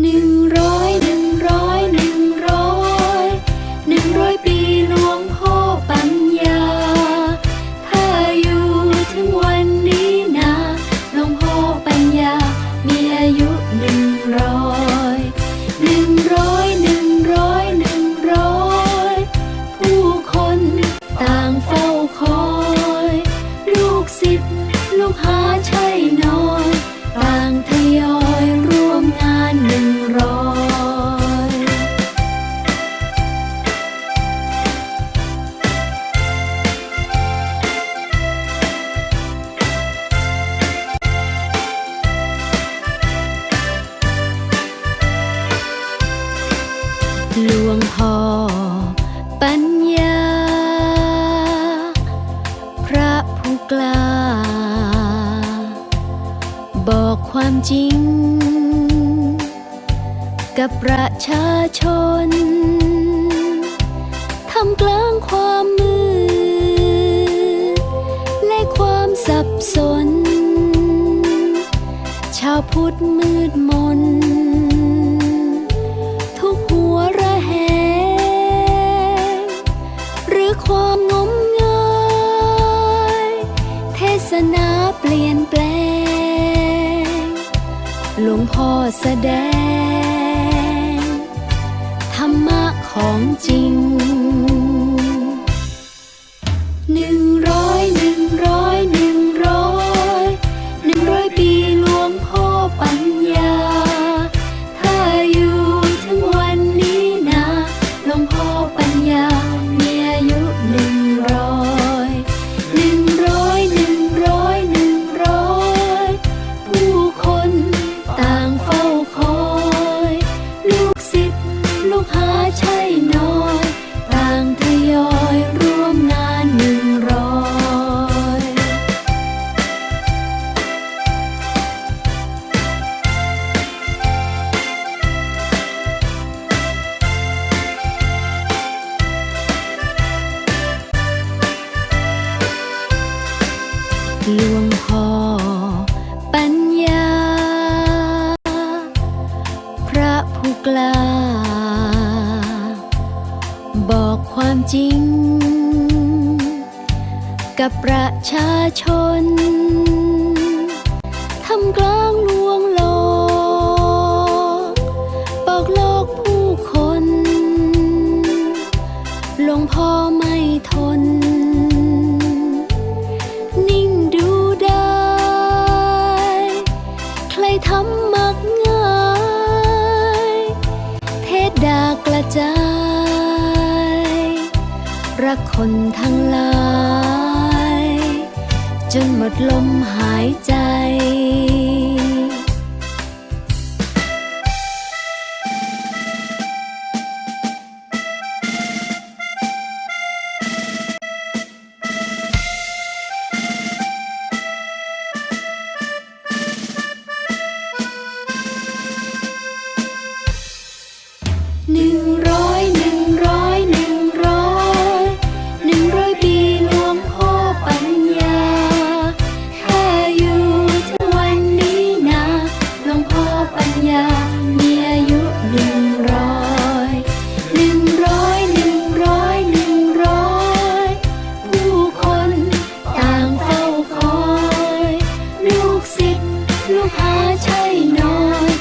หนึ่งร้อยหนึ่งร้อยหนึ่งร้อยหนึ่งร้อยปีหลวงพ่อปัญญา ถ้าอยู่ถึงวันนี้นะหลวงพ่อปัญญา มีอายุหนึ่งร้อยหนึ่งร้อยหนึ่งร้อยหนึ่งร้อยผู้คนต่างเฝ้าคอย ลูกศิษย์ลูกหา หลวงพ่อปัญญา พระผู้กล้า บอกความจริง กับประชาชนทำกลางความมืดและความสับสน ชาวพุทธมืดมน หลวงพ่อแสดง ธรรมะของจริง หลวงพ่อปัญญา พระผู้กล้า บอกความจริง กับประชาชนทำกลางลวงโลกบอกโลกผู้คน หลวงพ่อไม่ทนักคนทั้งหลาย จนหมดลมหายใจนิ้ง ลูกหาใช่น้อย